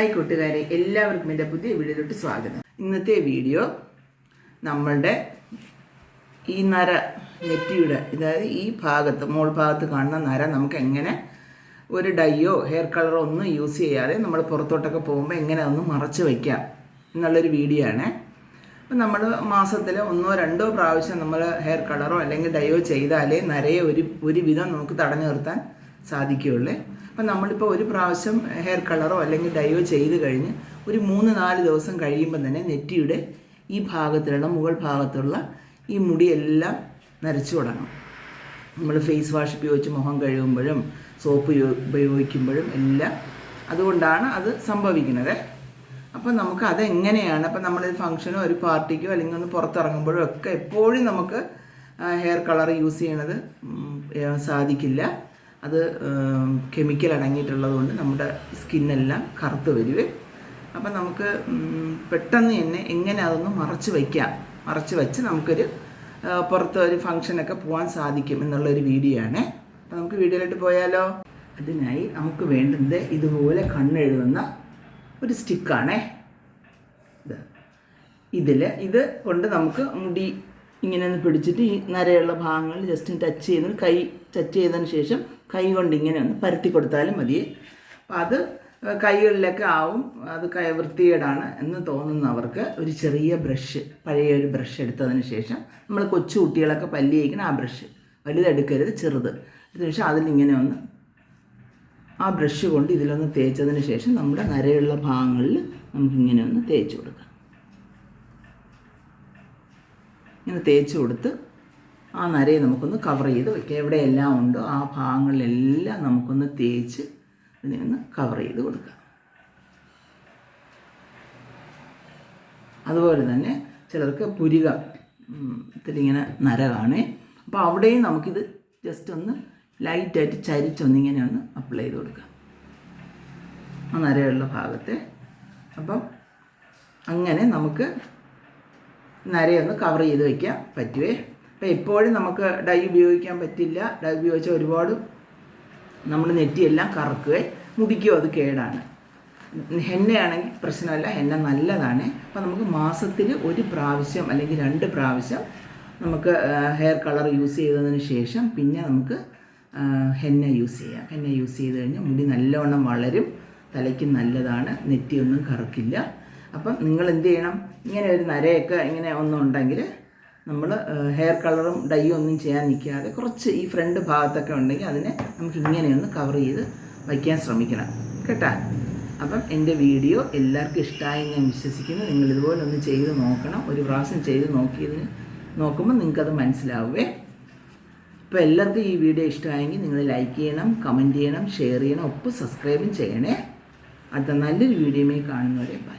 Hi കൂട്ടുകാരെ എല്ലാവർക്കും എന്റെ പുതിയ വീഡിയോയിലോട്ട് സ്വാഗതം. ഇന്നത്തെ വീഡിയോ നമ്മളുടെ ഈ നര നെറ്റിയുടെ അതായത് ഈ ഭാഗത്ത് മോൾ ഭാഗത്ത് കാണുന്ന നര നമുക്ക് എങ്ങനെ ഒരു ഡൈയോ ഹെയർ കളറോ ഒന്നും യൂസ് ചെയ്യാതെ നമ്മൾ പുറത്തോട്ടൊക്കെ പോകുമ്പോൾ എങ്ങനെ ഒന്ന് മറച്ച് വയ്ക്കാം എന്നുള്ളൊരു വീഡിയോ ആണ്. അപ്പം നമ്മൾ മാസത്തിൽ ഒന്നോ രണ്ടോ പ്രാവശ്യം നമ്മൾ ഹെയർ കളറോ അല്ലെങ്കിൽ ഡയോ ചെയ്താലേ നരയെ ഒരു ഒരുവിധം നമുക്ക് തടഞ്ഞു നിർത്താൻ സാധിക്കുകയുള്ളേ. അപ്പം നമ്മളിപ്പോൾ ഒരു പ്രാവശ്യം ഹെയർ കളറോ അല്ലെങ്കിൽ ഡയോ ചെയ്ത് കഴിഞ്ഞ് ഒരു മൂന്ന് നാല് ദിവസം കഴിയുമ്പോൾ തന്നെ നെറ്റിയുടെ ഈ ഭാഗത്തിലുള്ള മുകൾ ഭാഗത്തുള്ള ഈ മുടിയെല്ലാം നരച്ചു തുടങ്ങും. നമ്മൾ ഫേസ് വാഷ് ഉപയോഗിച്ച് മുഖം കഴുകുമ്പോഴും സോപ്പ് ഉപയോഗിക്കുമ്പോഴും എല്ലാം അതുകൊണ്ടാണ് അത് സംഭവിക്കുന്നത്. അപ്പം നമുക്ക് അതെങ്ങനെയാണ്? അപ്പം നമ്മളൊരു ഫംഗ്ഷനോ ഒരു പാർട്ടിക്കോ അല്ലെങ്കിൽ ഒന്ന് പുറത്തിറങ്ങുമ്പോഴോ ഒക്കെ എപ്പോഴും നമുക്ക് ഹെയർ കളർ യൂസ് ചെയ്യണത് സാധിക്കില്ല. അത് കെമിക്കൽ അടങ്ങിയിട്ടുള്ളതുകൊണ്ട് നമ്മുടെ സ്കിന്നെല്ലാം കറുത്ത് വരുവേ അപ്പം നമുക്ക് പെട്ടെന്ന് തന്നെ എങ്ങനെ അതൊന്ന് മറച്ച് വയ്ക്കാം. മറച്ച് വെച്ച് നമുക്കൊരു പുറത്ത് ഒരു ഫംഗ്ഷനൊക്കെ പോകാൻ സാധിക്കും എന്നുള്ളൊരു വീഡിയോ ആണ്. അപ്പം നമുക്ക് വീഡിയോയിലോട്ട് പോയാലോ? അതിനായി നമുക്ക് വേണ്ടത് ഇതുപോലെ കണ്ണെഴുതുന്ന ഒരു സ്റ്റിക്കാണേ ഇത്. ഇതിൽ ഇത് കൊണ്ട് നമുക്ക് മുടി ഇങ്ങനെ ഒന്ന് പിടിച്ചിട്ട് ഈ നരയുള്ള ഭാഗങ്ങളിൽ ജസ്റ്റ് ടച്ച് ചെയ്ത് കൈ ടച്ച് ചെയ്തതിന് ശേഷം കൈ കൊണ്ട് ഇങ്ങനെ ഒന്ന് പരത്തി കൊടുത്താലും മതി. അപ്പം അത് കൈകളിലൊക്കെ ആവും. അത് കൈ വൃത്തികേടാണ് എന്ന് തോന്നുന്നവർക്ക് ഒരു ചെറിയ ബ്രഷ് പഴയ ഒരു ബ്രഷ് എടുത്തതിന് ശേഷം നമ്മൾ കൊച്ചു കുട്ടികളൊക്കെ പല്ലി കഴിക്കുന്ന ആ ബ്രഷ്. വലുതെടുക്കരുത് ചെറുത്. അതിനുശേഷം ശേഷം അതിലിങ്ങനെ ഒന്ന് ആ ബ്രഷ് കൊണ്ട് ഇതിലൊന്ന് തേച്ചതിന് ശേഷം നമ്മുടെ നരയുള്ള ഭാഗങ്ങളിൽ നമുക്കിങ്ങനെ ഒന്ന് തേച്ച് കൊടുക്കാം. ഇങ്ങനെ തേച്ച് കൊടുത്ത് ആ നരയെ നമുക്കൊന്ന് കവർ ചെയ്ത് വയ്ക്കുക എവിടെയെല്ലാം ഉണ്ടോ ആ ഭാഗങ്ങളിലെല്ലാം നമുക്കൊന്ന് തേച്ച് അതിനെ ഒന്ന് കവർ ചെയ്ത് കൊടുക്കുക അതുപോലെ തന്നെ ചിലർക്ക് പുരികം ഇങ്ങനെ നര കാണേ. അപ്പോൾ അവിടെയും നമുക്കിത് ജസ്റ്റ് ഒന്ന് ലൈറ്റായിട്ട് ചരിച്ചൊന്നിങ്ങനെ ഒന്ന് അപ്ലൈ ചെയ്ത് കൊടുക്കുക ആ നരയുള്ള ഭാഗത്തെ. അപ്പം അങ്ങനെ നമുക്ക് നരയൊന്ന് കവർ ചെയ്ത് വയ്ക്കാൻ പറ്റുവേ? അപ്പോൾ എപ്പോഴും നമുക്ക് ഡൈ ഉപയോഗിക്കാൻ പറ്റില്ല. ഡൈ ഉപയോഗിച്ചാൽ ഒരുപാട് നമ്മൾ നെറ്റിയെല്ലാം കറക്കുകയും മുടിക്കും അത് കേടാണ്. ഹെന്നയാണെങ്കിൽ പ്രശ്നമല്ല ഹെന്ന നല്ലതാണ്. അപ്പോൾ നമുക്ക് മാസത്തിൽ ഒരു പ്രാവശ്യം അല്ലെങ്കിൽ രണ്ട് പ്രാവശ്യം നമുക്ക് ഹെയർ കളർ യൂസ് ചെയ്തതിന് ശേഷം പിന്നെ നമുക്ക് ഹെന്ന യൂസ് ചെയ്യാം. ഹെന്ന യൂസ് ചെയ്ത് കഴിഞ്ഞാൽ മുടി നല്ലവണ്ണം വളരും തലയ്ക്ക് നല്ലതാണ് നെറ്റിയൊന്നും കറക്കില്ല. അപ്പം നിങ്ങൾ എന്ത് ചെയ്യണം? ഇങ്ങനെ ഒരു നരയൊക്കെ ഇങ്ങനെ ഒന്നും ഉണ്ടെങ്കിൽ നമ്മൾ ഹെയർ കളറും ഡൈയും ഒന്നും ചെയ്യാൻ നിൽക്കാതെ കുറച്ച് ഈ ഫ്രണ്ട് ഭാഗത്തൊക്കെ ഉണ്ടെങ്കിൽ അതിനെ നമുക്ക് ഇങ്ങനെയൊന്ന് കവർ ചെയ്ത് വയ്ക്കാൻ ശ്രമിക്കണം. കേട്ടാ? അപ്പം എന്റെ വീഡിയോ എല്ലാവർക്കും ഇഷ്ടമായി ഞാൻ വിശ്വസിക്കുന്നു. നിങ്ങൾ ഇതുപോലെ ഒന്ന് ചെയ്ത് നോക്കണം. ഒരു പ്രാവശ്യം ചെയ്ത് നോക്കിയതിന് നോക്കുമ്പോൾ നിങ്ങൾക്കത് മനസ്സിലാവുമേ അപ്പോൾ എല്ലാവർക്കും ഈ വീഡിയോ ഇഷ്ടമായെങ്കിൽ നിങ്ങൾ ലൈക്ക് ചെയ്യണം കമന്റ് ചെയ്യണം ഷെയർ ചെയ്യണം ഒപ്പം സബ്സ്ക്രൈബും ചെയ്യണേ. അടുത്ത നല്ലൊരു വീഡിയോ വീഡിയോയുമായി കാണുന്നവരെ ബൈ